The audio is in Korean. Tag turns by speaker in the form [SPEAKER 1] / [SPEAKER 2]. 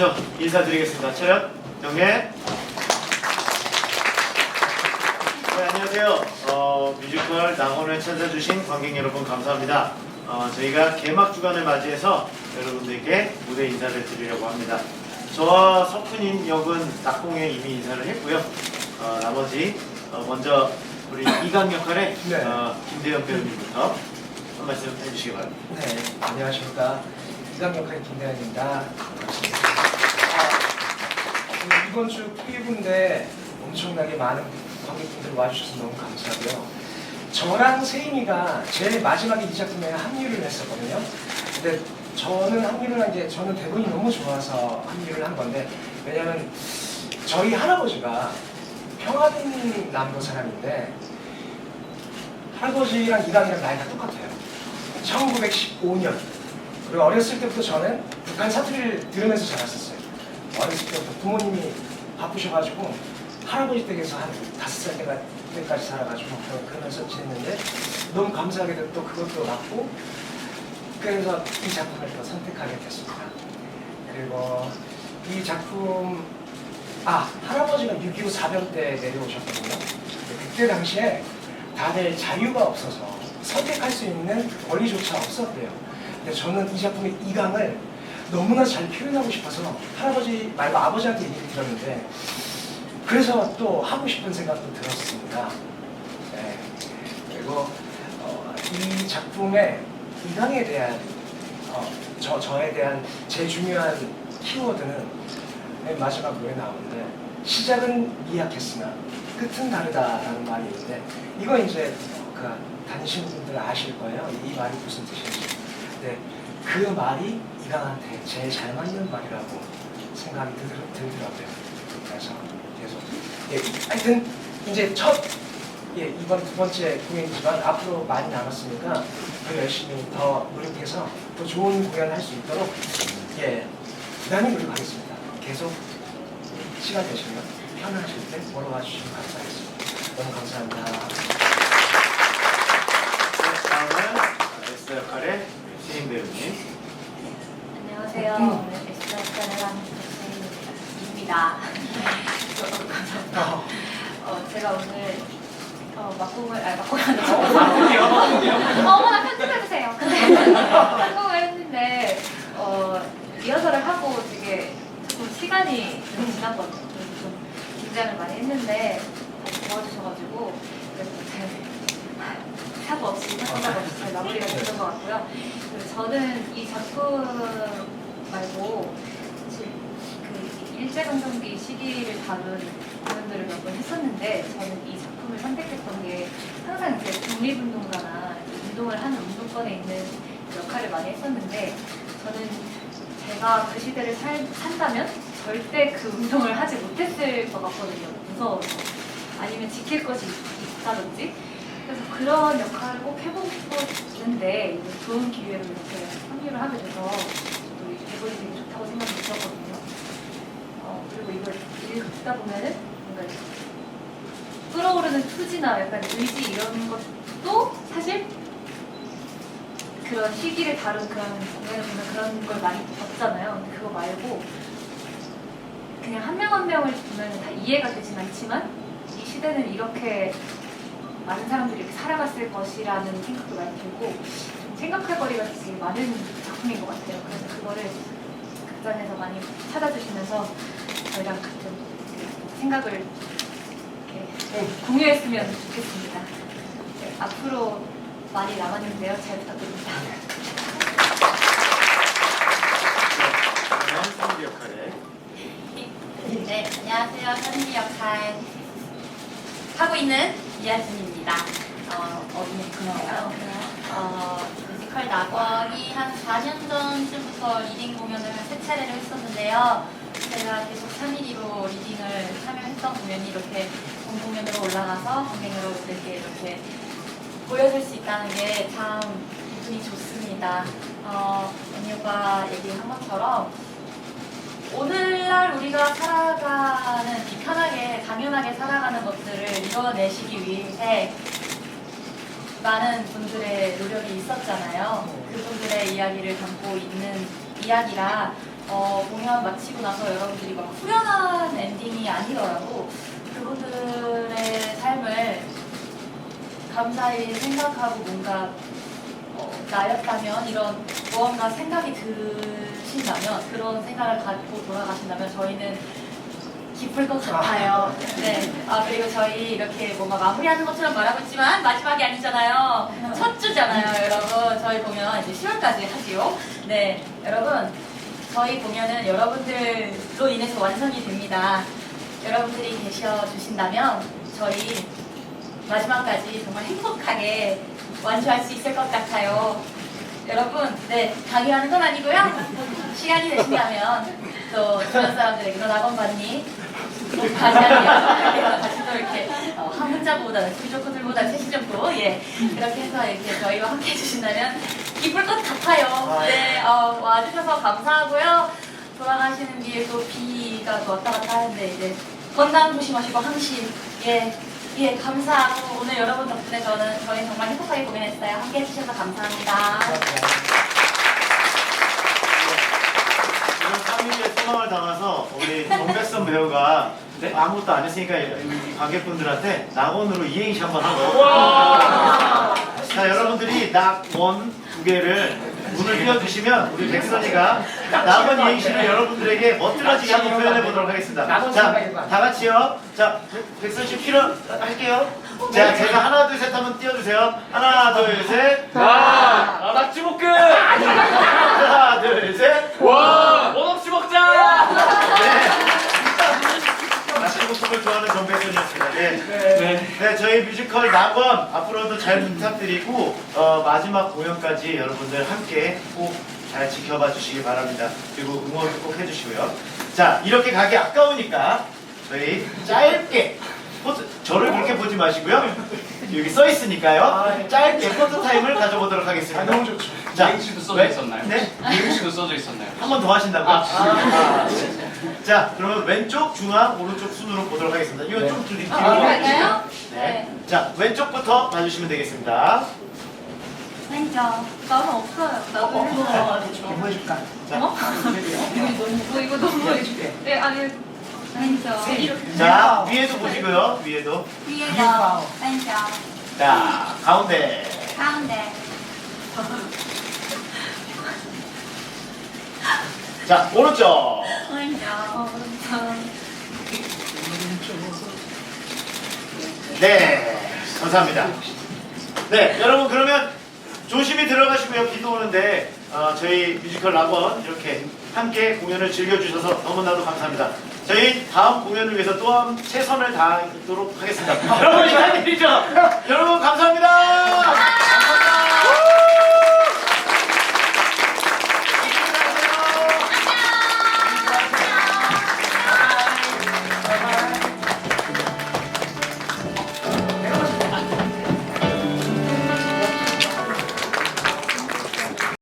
[SPEAKER 1] 먼저 인사드리겠습니다. 차렷, 정례. 네, 안녕하세요. 어, 뮤지컬 낭원을 찾아주신 관객 여러분 감사합니다. 어, 저희가 개막 주간을 맞이해서 여러분들께 무대 인사를 드리려고 합니다. 저와 석훈인 역은 낙공에 이미 인사를 했고요. 어, 나머지 어, 먼저 우리 이강 역할의
[SPEAKER 2] 네.
[SPEAKER 1] 어, 김대현 배우님부터 한 말씀 해주시기 바랍니다.
[SPEAKER 2] 네, 안녕하십니까. 이강 역할의 김대현입니다. 이번 주 프리뷰인데 엄청나게 많은 관객분들 와주셔서 너무 감사하고요. 저랑 세임이가 제일 마지막에 이 작품에 합류를 했었거든요. 근데 저는 합류를 한 게 저는 대본이 너무 좋아서 합류를 한 건데 왜냐면 저희 할아버지가 평안 남도 사람인데 할아버지랑 이강이랑 나이가 똑같아요. 1915년. 그리고 어렸을 때부터 저는 북한 사투리를 들으면서 자랐었어요. 어렸을 때부터 부모님이 바쁘셔가지고 할아버지 댁에서 한 다섯 살 때가, 때까지 살아가지고 그러- 그러면서 지냈는데 너무 감사하게도 또 그것도 맞고 그래서 이 작품을 또 선택하게 됐습니다. 그리고 이 작품 아 할아버지가 6.25 사병 때 내려오셨거든요. 그때 당시에 다들 자유가 없어서 선택할 수 있는 권리조차 없었대요. 근데 저는 이 작품의 이강을 너무나 잘 표현하고 싶어서 할아버지 말고 아버지한테 얘기를 들었는데 그래서 또 하고 싶은 생각도 들었습니다. 네. 그리고 어, 이 작품의 이강에 대한 어, 저, 저에 대한 제일 중요한 키워드는 맨 마지막 노래 나오는데 시작은 미약했으나 끝은 다르다라는 말이 있는데 이거 이제 그 다니시는 분들 아실 거예요. 이 말이 무슨 뜻인지. 근데 그 말이 이강한테 제일 잘 맞는 말이라고 생각이 들, 들더라고요. 그래서 계속 예, 하여튼 이제 첫 예, 이번 두 번째 공연이지만 앞으로 많이 남았으니까 더 열심히 더 노력해서 더 좋은 공연 할수 있도록 예, 부단히 노력하겠습니다. 계속 시간 되시면 편하실 때 보러 와주시면 감사하겠습니다. 너무 감사합니다.
[SPEAKER 1] 네, 다음은 에스 역할의 신인 배우님.
[SPEAKER 3] 안녕하세요. 오늘 에스더 역할을 하는 박세인입니다.
[SPEAKER 2] 어,
[SPEAKER 3] 어, 제가 오늘 어, 막공을, 아, 막공이 아니라 어머나 편집해주세요. 근데 막공을 했는데 어, 리허설을 하고 되게 조금 시간이 좀 지났거든요. 그래서 좀 긴장을 많이 했는데 도와주셔가지고 그래서 잘 사고 없이 사고 없이 잘 마무리가 됐던 것 같고요. 그리고 저는 이 작품 말고 그 일제강점기 시기를 다룬 공연들을 몇 번 했었는데 저는 이 작품을 선택했던 게 항상 이제 독립운동가나 운동을 하는 운동권에 있는 역할을 많이 했었는데 저는 제가 그 시대를 살, 산다면 절대 그 운동을 하지 못했을 것 같거든요. 무서워서. 아니면 지킬 것이 있다든지. 그래서 그런 역할을 꼭 해보고 이제 좋은 기회로 이렇게 합류를 하게 돼서 이 대본이 되게 좋다고 생각이 들었거든요. 어, 그리고 이걸 읽다 보면은 뭔가 끌어오르는 투지나 약간 의지 이런 것도 사실 그런 시기를 다룬 그런 공연을 보면 그런 걸 많이 봤잖아요. 근데 그거 말고 그냥 한 명 한 명을 보면 다 이해가 되진 않지만 이 시대는 이렇게 많은 사람들이 살아갔을 것이라는 생각도 많이 들고 좀 생각할 거리가 되게 많은 작품인 것 같아요. 그래서 그거를 극장에서 많이 찾아주시면서 저희랑 같은 그 생각을 이렇게 공유했으면 좋겠습니다. 네, 앞으로 많이 남았는데요. 잘 부탁드립니다.
[SPEAKER 1] 선비 역할의
[SPEAKER 4] 네, 안녕하세요. 선미 역할 하고 있는 이하진입니다. 어, 어린이 그녀예요. 어, 뮤지컬 낙원이 한 4년 전쯤부터 리딩 공연을 한 세 차례를 했었는데요. 제가 계속 3일이로 리딩을 참여했던 공연이 이렇게 본 공연으로 올라가서 관객으로 이렇게 이렇게 보여줄 수 있다는 게 참 기분이 좋습니다. 어, 언니가 얘기한 것처럼 오늘날 우리가 살아가는 이 편하게 당연하게 살아가는 것들을 이뤄내시기 위해 많은 분들의 노력이 있었잖아요. 그분들의 이야기를 담고 있는 이야기라 어, 공연 마치고 나서 여러분들이 막 후련한 엔딩이 아니더라도 그분들의 삶을 감사히 생각하고 뭔가 어, 나였다면 이런 무언가 생각이 드신다면 그런 생각을 갖고 돌아가신다면 저희는 기쁠 것 같아요. 네. 아 그리고 저희 이렇게 뭔가 마무리하는 것처럼 말하고 있지만 마지막이 아니잖아요. 첫 주잖아요, 여러분. 저희 공연 이제 10월까지 하지요. 네, 여러분. 저희 공연은 여러분들로 인해서 완성이 됩니다. 여러분들이 계셔 주신다면 저희 마지막까지 정말 행복하게 완주할 수 있을 것 같아요. 여러분, 네, 강요하는 건 아니고요. 시간이 되신다면 또 주변 사람들에게 너 낙원 봤니? 꼭 다시 한번 다시 또 이렇게 어, 한 문자보다는 셋이 좋고 예 그렇게 해서 이렇게 저희와 함께 해주신다면 기쁠 것 같아요. 네, 어, 와주셔서 감사하고요. 돌아가시는 길에 또 비가 또 왔다 갔다 하는데 이제 건강 조심하시고 항심 예. 예, 감사하고 오늘 여러분 덕분에 저는 저희 정말 행복하게 공연했어요. 함께 해주셔서 감사합니다.
[SPEAKER 1] 이런 소망을 담아서 우리 정백선 배우가
[SPEAKER 5] 네?
[SPEAKER 1] 아무것도 안 했으니까 이 관객분들한테 낙원으로 이행시 한번 하고 자 여러분들이 낙원 두 개를 문을 띄워주시면 우리 백선이가 낙원 이행시를 여러분들에게 멋들어지게 한번 표현해 보도록 하겠습니다
[SPEAKER 2] 낙원
[SPEAKER 1] 자
[SPEAKER 2] 생각이 많아.
[SPEAKER 1] 다 같이요 자 백- 백선 씨 필요 할게요 자 제가 하나 둘셋 하면 띄워주세요 하나 둘셋
[SPEAKER 5] 와! 낙지볶음!
[SPEAKER 1] 하나 둘셋
[SPEAKER 5] 와! 원없이 먹자!
[SPEAKER 1] 낙지볶음을 좋아하는 정백선이었습니다 네.
[SPEAKER 5] 네.
[SPEAKER 1] 네, 저희 뮤지컬 낙원 앞으로도 잘 부탁드리고 어, 마지막 공연까지 여러분들 함께 꼭 잘 지켜봐 주시기 바랍니다. 그리고 응원 꼭 해주시고요. 자, 이렇게 가기 아까우니까 저희 짧게 포트, 저를 그렇게 보지 마시고요. 여기 써 있으니까요. 짧게 포토 타임을 가져보도록 하겠습니다.
[SPEAKER 2] 아, 너무 좋죠.
[SPEAKER 5] 이행시도 써져
[SPEAKER 1] 왜-
[SPEAKER 5] 있었나요?
[SPEAKER 1] 네?
[SPEAKER 5] 이행시도 써져 있었나요?
[SPEAKER 1] 한 번 더 하신다고요?
[SPEAKER 5] 아,
[SPEAKER 1] 아, 자, 그러면 왼쪽, 중앙, 오른쪽 순으로 보도록 하겠습니다. 이거 좀 뒤- 뒤로
[SPEAKER 4] 아,
[SPEAKER 1] 와주시죠.
[SPEAKER 4] 그럴까요?
[SPEAKER 1] 네. 자, 왼쪽부터 봐주시면 되겠습니다.
[SPEAKER 4] 왼쪽. 나는 없어요. 나도
[SPEAKER 2] 어, 뭐 해줄까?
[SPEAKER 1] 자,
[SPEAKER 3] 어, 이거 너무
[SPEAKER 2] 해줄게.
[SPEAKER 3] 네 아니
[SPEAKER 4] 왼쪽.
[SPEAKER 1] 자, 위에도 보시고요. 위에도.
[SPEAKER 4] 위에서 왼쪽.
[SPEAKER 1] 자, 가운데.
[SPEAKER 4] 가운데.
[SPEAKER 1] 자,
[SPEAKER 4] 오른쪽.
[SPEAKER 1] 네, 감사합니다. 네, 여러분 그러면 조심히 들어가시고요. 비도 오는데 어, 저희 뮤지컬 락원 이렇게 함께 공연을 즐겨주셔서 너무나도 감사합니다. 저희 다음 공연을 위해서 또한 최선을 다하도록 하겠습니다. 여러분 인사드리죠. 여러분 감사합니다.